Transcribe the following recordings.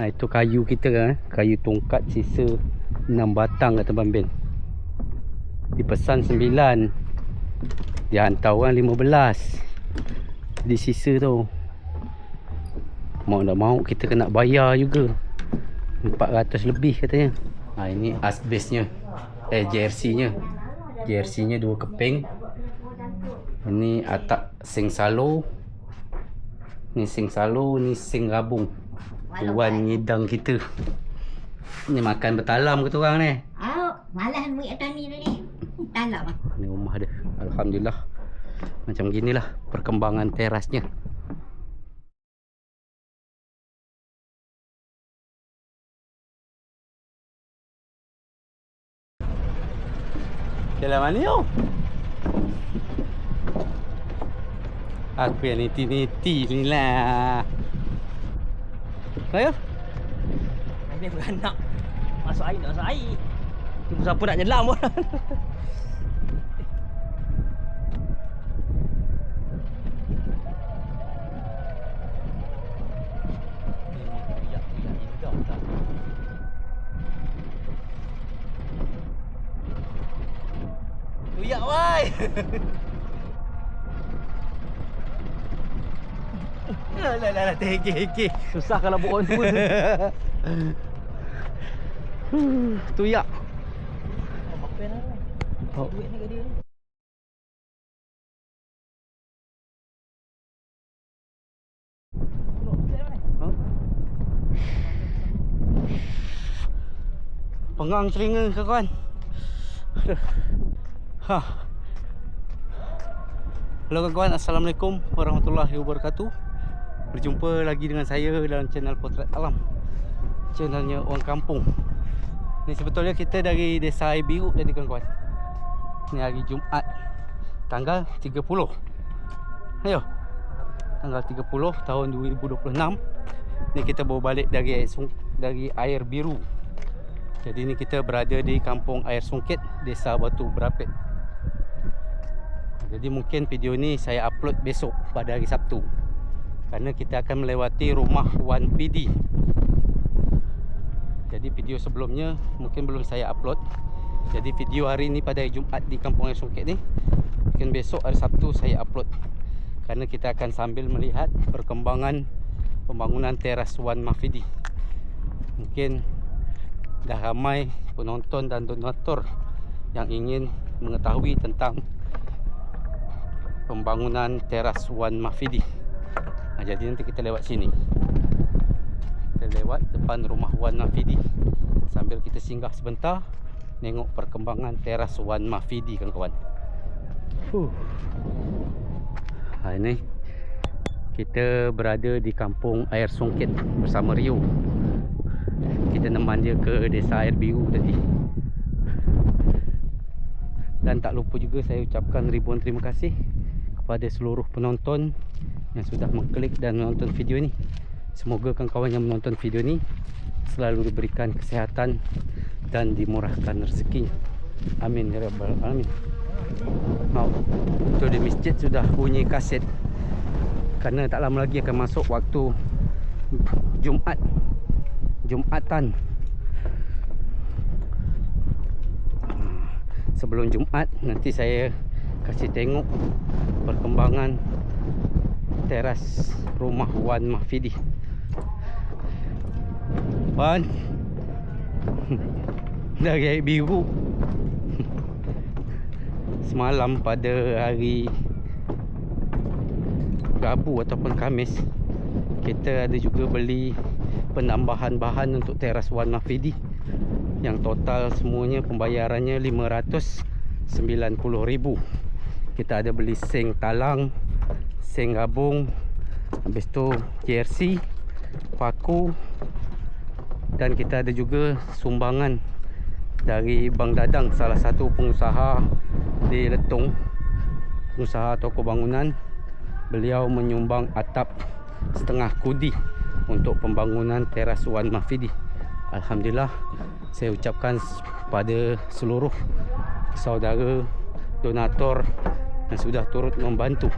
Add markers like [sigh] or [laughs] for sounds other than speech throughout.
Ha, itu kayu kita kan. Kayu tongkat sisa 6 batang kat Teban Ben. Dipesan 9. Dia hantar orang 15. Di sisa tu. Mau tak mau kita kena bayar juga. 400 lebih katanya. Ha, ini asbestnya. Eh JRC nya. JRC nya dua keping. Ini atap sing salo. Ni sing salo, ni sing rabung. Tuan ngidang kita. Ni makan bertalam ke orang ni? Oh, malas ambil atas ni tadi. Talak lah. Ni rumah dia. Alhamdulillah. Macam ginilah perkembangan terasnya. Jalan mana yo? Aku yang niti-niti ni lah. Ayo. Dia beranak Masuk air nak masuk air Tunggu siapa nak nyelam pun Tuyak wai Lah lah lah Teke Susah kalau buat orang tua Tu [laughs] ya. Oh, makan lah. Oh. Duit ni ke dia ni? Pengang telinga ke kawan. Aduh. Ha. Hello kawan-kawan, Assalamualaikum warahmatullahi wabarakatuh. Berjumpa lagi dengan saya dalam channel Potret Alam. Channelnya orang kampung. Ni sebetulnya kita dari Desa Air Biru tadi kawan-kawan. Ni hari Jumaat tanggal 30. Ayo. Tanggal 30 tahun 2026. Ni kita baru balik dari air, dari air biru. Jadi ni kita berada di kampung Air Sungkit, Desa Batu Berapit. Jadi mungkin video ni saya upload besok pada hari Sabtu. Kerana kita akan melewati rumah Wan PD. Jadi video sebelumnya mungkin belum saya upload. Jadi video hari ni pada hari Jumaat di kampung Air Sungkit ni. Mungkin besok hari Sabtu saya upload. Kerana kita akan sambil melihat perkembangan pembangunan teras Wan Mafidi. Mungkin dah ramai penonton dan donatur yang ingin mengetahui tentang pembangunan teras Wan Mafidi. Ha, jadi nanti kita lewat sini. Kita lewat depan rumah Wan Mafidi sambil kita singgah sebentar tengok perkembangan teras Wan Mafidi kawan-kawan. Huh. Ha, ini kita berada di kampung Air Sungkit bersama Rio. Kita neman dia ke desa Air Biru tadi. Dan tak lupa juga saya ucapkan ribuan terima kasih kepada seluruh penonton yang sudah mengklik dan menonton video ni. Semoga kawan-kawan yang menonton video ni selalu diberikan kesihatan dan dimurahkan rezeki. Amin ya rabbal alamin. Mau tu di masjid sudah bunyi kaset kerana tak lama lagi akan masuk waktu Jumaat Jumatan Sebelum Jumaat nanti saya kasih tengok perkembangan teras rumah Wan Mahfidi Wan. Dari air biru Semalam pada hari Rabu ataupun Kamis kita ada juga beli penambahan bahan untuk teras Wan Mafidi yang total semuanya pembayarannya 590,000 kita ada beli seng talang seng gabung habis tu jersey paku dan kita ada juga sumbangan dari Bang Dadang salah satu pengusaha di Letong pengusaha toko bangunan. Beliau menyumbang atap setengah kudi untuk pembangunan teras Wan Mafidi. Alhamdulillah saya ucapkan pada seluruh saudara donator yang sudah turut membantu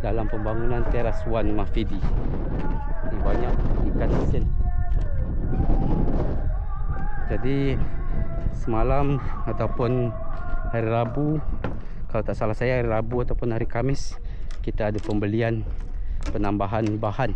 dalam pembangunan teras Wan Mafidi. Ini banyak ikan asin Jadi semalam ataupun hari Rabu kalau tak salah saya hari Rabu ataupun hari Kamis kita ada pembelian penambahan bahan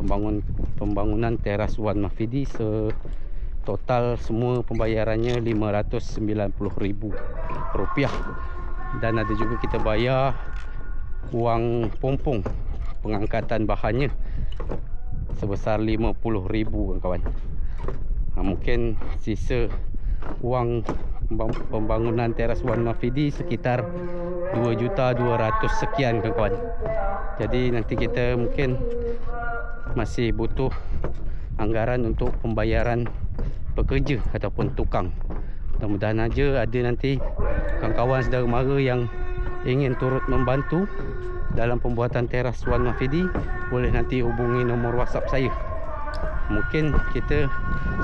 pembangun pembangunan teras Wan Mafidi se total semua pembayarannya RM590,000 rupiah dan ada juga kita bayar wang pompong pengangkatan bahannya sebesar RM50,000 kawan-kawan ha, mungkin sisa wang pembang- pembangunan teras Wan Mafidi sekitar 2,200 sekian kawan-kawan jadi nanti kita mungkin masih butuh anggaran untuk pembayaran pekerja ataupun tukang. Mudah-mudahan aja ada nanti kawan-kawan saudara mara yang ingin turut membantu dalam pembuatan teras Wan Mafidi boleh nanti hubungi nombor WhatsApp saya. Mungkin kita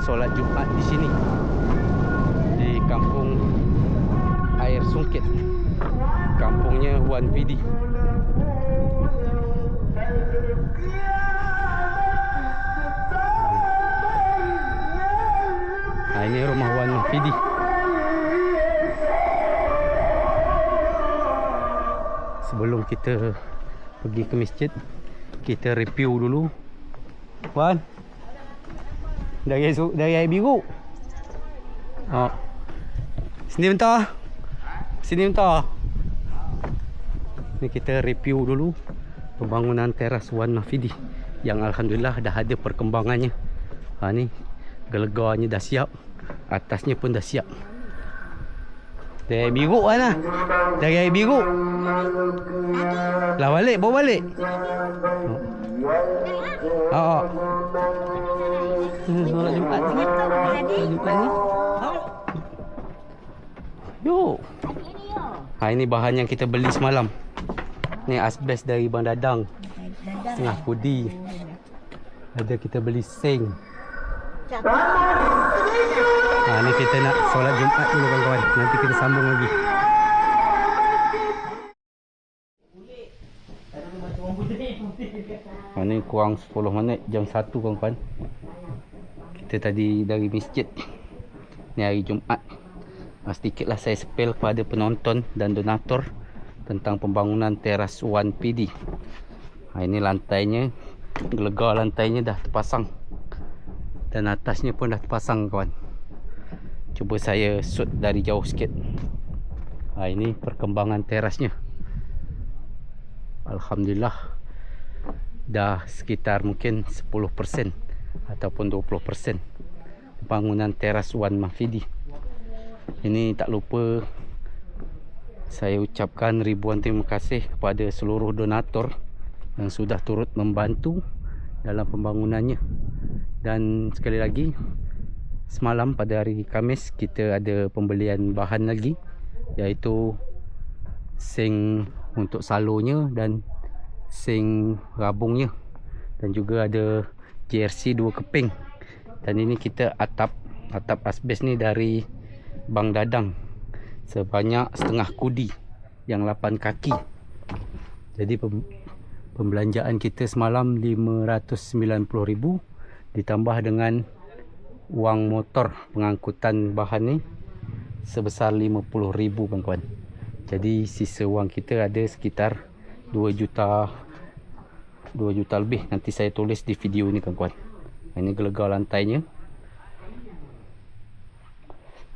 solat Jumaat di sini di kampung Air Sungkit kampungnya Wan Fidi ini rumah Sebelum kita pergi ke masjid, kita review dulu. Wan. Dari air, dari air biru. Oh. Sini bentar. Sini bentar. Ni kita review dulu pembangunan teras Wan Mafidi yang alhamdulillah dah ada perkembangannya. Ha ni gelegarnya dah siap. Atasnya pun dah siap. Dari biru kan lah. Dari air biru. Lah balik, bawa balik. Ha. Hmm, Solat Jumaat ni. Solat Jumaat ni. Yuk. Ha ini bahan yang kita beli semalam. Ni asbes dari Bang Dadang. Setengah kudi. Ada kita beli seng. Ha ni kita nak solat Jumaat dulu kawan-kawan. Nanti kita sambung lagi. Ha ni kurang 10 minit jam 1 kawan-kawan. Kita tadi dari masjid. Ni hari Jumaat. Ha, sedikitlah saya spell kepada penonton dan donator tentang pembangunan teras 1 PD. Ha, ini lantainya, gelegar lantainya dah terpasang. Dan atasnya pun dah terpasang kawan. Cuba saya shoot dari jauh sikit. Ha, ini perkembangan terasnya. Alhamdulillah dah sekitar mungkin 10% ataupun 20% bangunan teras Wan Mafidi. Ini tak lupa saya ucapkan ribuan terima kasih kepada seluruh donator yang sudah turut membantu dalam pembangunannya. Dan sekali lagi semalam pada hari Kamis kita ada pembelian bahan lagi iaitu seng untuk salonya dan seng rabungnya. Dan juga ada JRC dua keping. Dan ini kita atap atap asbes ni dari Bang Dadang. Sebanyak setengah kudi yang 8 kaki. Jadi pem, pembelanjaan kita semalam 590,000 ditambah dengan wang motor pengangkutan bahan ni sebesar 50,000 kawan-kawan jadi sisa wang kita ada sekitar 2 juta 2 juta lebih. Nanti saya tulis di video ni kawan-kawan ini gelegar lantainya.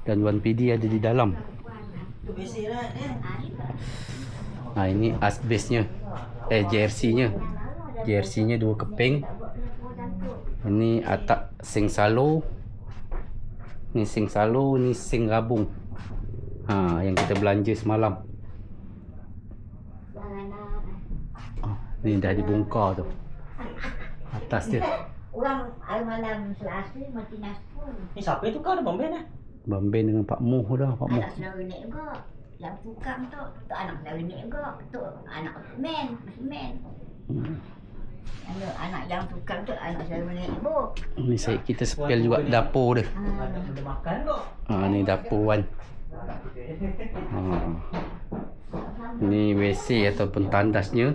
Dan 1PD ada di dalam. Ha, ini asbesnya. Eh JRC nya JRC nya dua keping ini atap sing salo ni sing salo ni sing rabung ha, yang kita belanja semalam oh, ni dah dibongkar tu atas dia Orang hari malam Selasa mati naspun. Ni siapa yang tukar dah bomben lah. Bamben dengan Pak Muh dah Pak Muh Anak ni juga. Yang tukang tu, tu anak ni juga. Tu anak men, men. hmm. Anak yang tukang tu anak saudara ni ibu. ni saya kita spell juga dapur dia Ada benda makan kok. ha, ni dapur Wan ha. ni WC ataupun tandasnya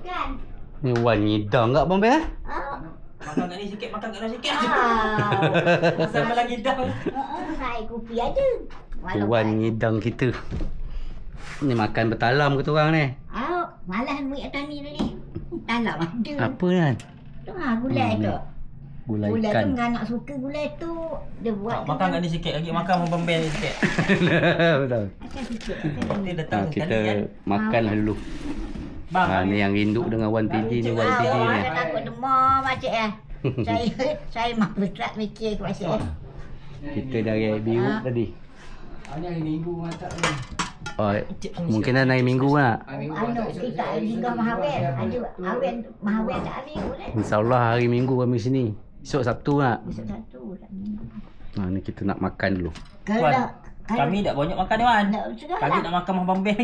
Kan ni wan ngidang kat Bang eh? Ah. Makan kat ni sikit, makan kat ni sikit. Ah. Sama lagi dah. Ah, Hai kopi aja. Wan ngidang kita. Ni makan bertalam ke tu orang ni? Ah, malas ambil atas ni tadi. Talam ada. Apa kan? Tu ha gulai Hmm, tu. Gulai Gulai tu ikan. dengan anak suka gulai tu. Dia buat Makan kat ni sikit lagi, makan Ben ni sikit. [laughs] Betul. Akan sikit. Nanti datang Ha, kita kan. makanlah dulu. Bang, Ha, ni yang rindu dengan Wan PD ni Wan Ah, PD ni. orang dah takut demam macam eh. [laughs] saya saya mah besar mikir ke macam eh. Kita dari biru Ha. tadi. Ini hari minggu masak ni. Oh, mungkin dah naik minggu nak. Hari minggu Anu kita juga mahawen. Ada awen mahawen tak ada boleh. InsyaAllah hari minggu kami sini. Esok Sabtu nak. Besok satu. tak minggu. Ha, ni kita nak makan dulu. Kalau kami tak banyak makan ni Wan. Kami lah. nak makan Abang Ben.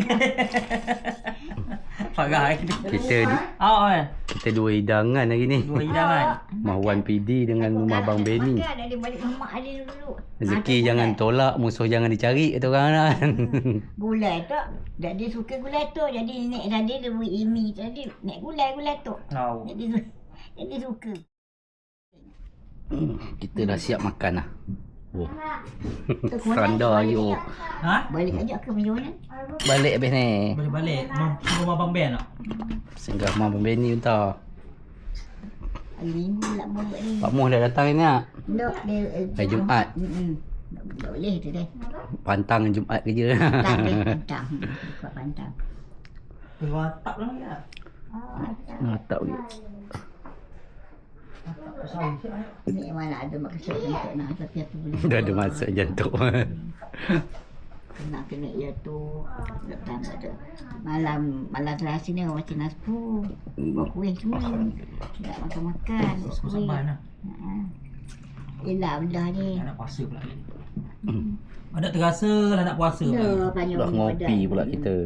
Pagai. Kita Oh, kita dua hidangan hari ni. Dua hidangan. [laughs] Mah Wan PD dengan rumah Bang Benny. Makan ada balik mamak ada dulu. Rezeki jangan gulai. tolak, musuh jangan dicari kata orang kan. [laughs] Gulai tu. Dia suka gulai tu. Jadi nek tadi dia beri imi tadi. Nek gulai gulai tu. Jadi [laughs] jadi suka. kita dah siap makan lah. Oh, seranda lagi oh. Ha? Balik aja ke macam mana? Balik habis ni. Balik-balik. Mam, rumah Abang Ben tak? Singgah rumah Bang entah. Hari minggu lah buat ni. Pak Muh dah datang ni nak. Dok dia. eh, Hari Jumaat. Hmm. Tak boleh tu deh. Pantang Jumaat kerja. Tak. [laughs] Pantang. Buat pantang. Tengok atap lah ya. Nah, tak. Ni mana ada maksud untuk nak tapi aku boleh. Dah ada masuk jantung. Nak kena ia tu. Datang ada. Malam malam Selasa ni orang macam naspu. Buat kuih semua. Nak makan-makan. Sebab Kuih. sabar lah. Yelah benda ni. Nak puasa pula ni. Ada terasa lah nak puasa. Ya, banyak Dah orang ngopi pula kita.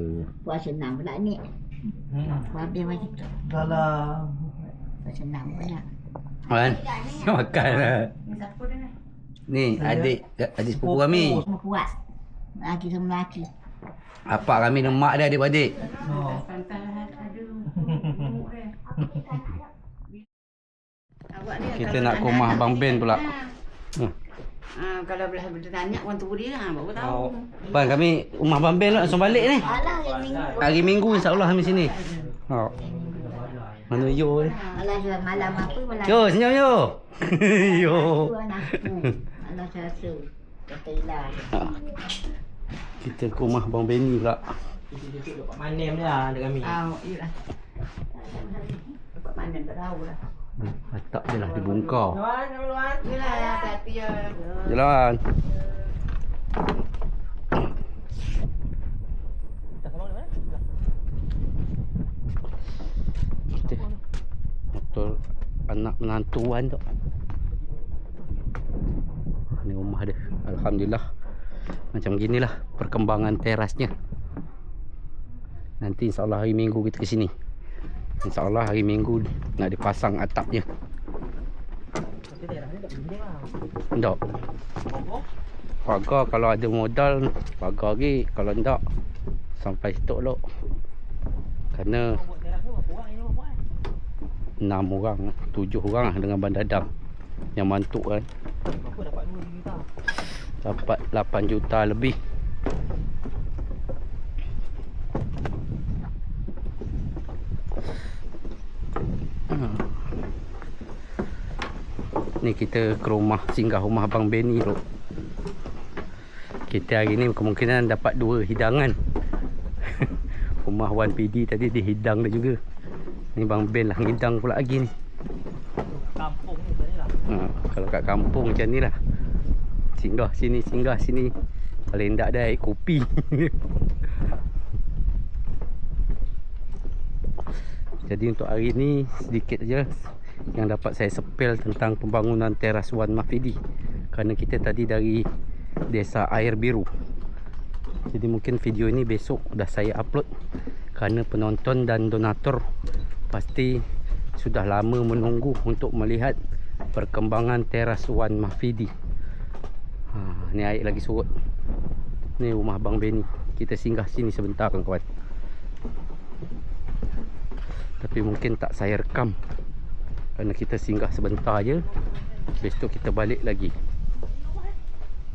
Puasa senang pula ni. Hmm. Habis macam tu. Dah lah. Puasa senang pula. Kan? Makan lah. [laughs] Ni adik adik sepupu kami. Semua kuat. Laki sama laki. Apa kami dan mak dia adik-adik. Oh. Kita nak ke rumah Bang Ben pula. Hmm. Ah, kalau belah bertanya orang tua dia ha, baru tahu. Oh. Bang kami rumah Bang Ben lah langsung balik ni. Hari minggu. Hari Minggu insya-Allah kami sini. Ha. Mana yo ni? Alah jual malam apa malam. Yo senyum yo. [laughs] yo. Aku. Alah satu. Kata ilah. Ha. Kita ke rumah Bang Benny pula. Kita duduk dekat manem dia ada kami. Ah, iyalah. Dapat mana tak tahu lah. Atap dia lah dibongkar. Luan, luan. Iyalah, hati-hati ya. Jalan. Dah sama mana? Kita motor anak menantuan tu. Ni rumah dia. Alhamdulillah. Macam ginilah perkembangan terasnya. Nanti insyaAllah hari minggu kita ke sini. InsyaAllah hari minggu nak dipasang atapnya. Tak Pagar kalau ada modal pagar lagi. Kalau tak sampai situ dulu. Kerana buat teras tu berapa orang ini buat? Enam orang, tujuh orang lah dengan bandadam yang mantuk kan. Dapat 2 juta? Dapat 8 juta lebih. Hmm. Ni kita ke rumah singgah rumah Abang Benny tu. Kita hari ni kemungkinan dapat dua hidangan. [laughs] rumah Wan PD tadi dihidang dia juga. Ni Bang Ben lah ngidang pula lagi ni. Kampung ni sebenarnya lah. Ha, kalau kat kampung macam ni lah. Singgah sini, singgah sini. Paling tak ada air kopi. [laughs] Jadi untuk hari ni sedikit saja Yang dapat saya sepel tentang pembangunan teras Wan Mafidi. Kerana kita tadi dari desa Air Biru. Jadi mungkin video ini besok dah saya upload. Kerana penonton dan donatur Pasti sudah lama menunggu untuk melihat perkembangan teras Wan Mahfidi. Ha, ni air lagi surut. Ni rumah Bang Benny. Kita singgah sini sebentar kawan-kawan. Tapi mungkin tak saya rekam Kerana kita singgah sebentar je Lepas tu kita balik lagi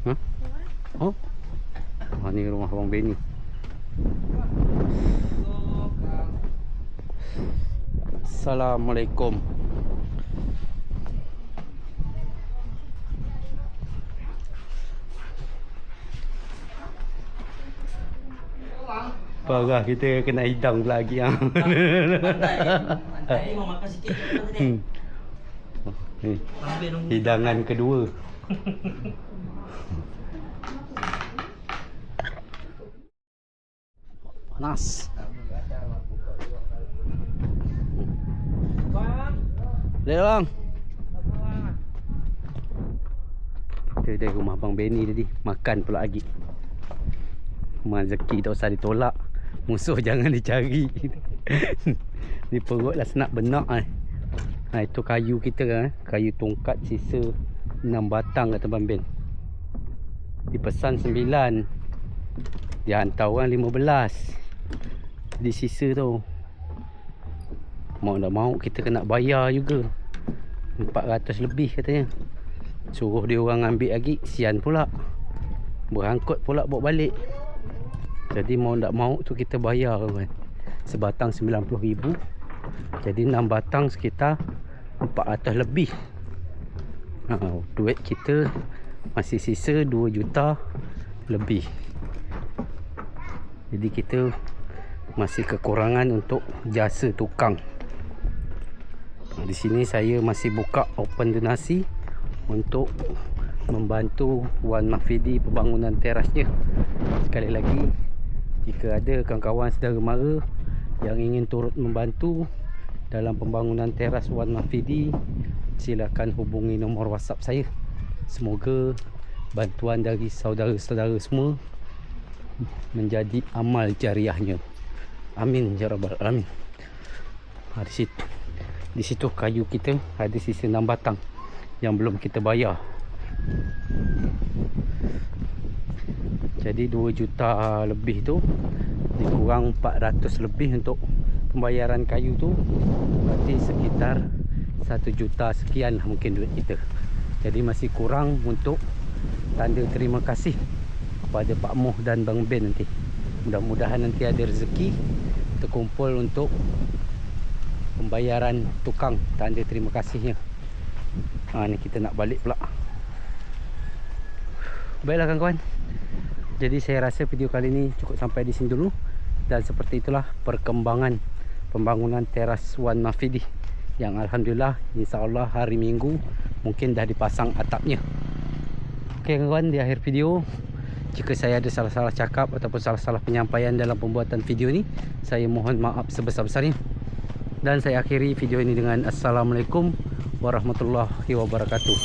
Ha? Oh? Ha, ni rumah Abang Benny Assalamualaikum Parah kita kena hidang pula lagi ha. Pandai makan sikit tadi. Hmm. Hidangan kedua. Panas. Bang. Lek bang. Kita dari rumah Bang Benny tadi. Makan pula lagi. Rezeki tak usah ditolak. Musuh [laughs] jangan dicari. [laughs] Ni perut lah senak benak eh. ha, Itu kayu kita kan eh. Kayu tongkat sisa 6 batang kata Bang Ben. Dipesan 9 Dia hantar orang 15 Di sisa tu Mau tak mau kita kena bayar juga. 400 lebih katanya. Suruh dia orang ambil lagi Sian pula. Berangkut pula bawa balik. Jadi mau tak mau tu kita bayar kan Sebatang RM90,000 Jadi 6 batang sekitar 400 lebih. Ha, Duit kita Masih sisa 2 juta Lebih. Jadi kita Masih kekurangan untuk Jasa tukang di sini saya masih buka open donasi untuk membantu Wan Mahfidi pembangunan terasnya. Sekali lagi, jika ada kawan-kawan saudara mara yang ingin turut membantu dalam pembangunan teras Wan Mahfidi, silakan hubungi nombor WhatsApp saya. Semoga bantuan dari saudara-saudara semua menjadi amal jariahnya. Amin ya rabbal alamin. Ha, di situ di situ kayu kita ada sisa 6 batang yang belum kita bayar. Jadi 2 juta lebih tu dikurang 400 lebih untuk pembayaran kayu tu. Berarti sekitar 1 juta sekian lah mungkin duit kita. Jadi masih kurang untuk tanda terima kasih kepada Pak Moh dan Bang Ben nanti. Mudah-mudahan nanti ada rezeki terkumpul untuk pembayaran tukang. Tanda terima kasihnya. Ha, ni kita nak balik pula. Baiklah kawan-kawan. Jadi saya rasa video kali ni cukup sampai di sini dulu. Dan seperti itulah perkembangan pembangunan teras Wan Mafidi yang Alhamdulillah insyaAllah hari Minggu mungkin dah dipasang atapnya. Ok kawan-kawan di akhir video jika saya ada salah-salah cakap ataupun salah-salah penyampaian dalam pembuatan video ni saya mohon maaf sebesar-besarnya dan saya akhiri video ini dengan Assalamualaikum warahmatullahi wabarakatuh.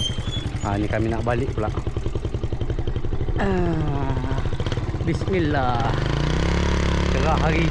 Ha, ni kami nak balik pula. Ah, Bismillah. Cerah hari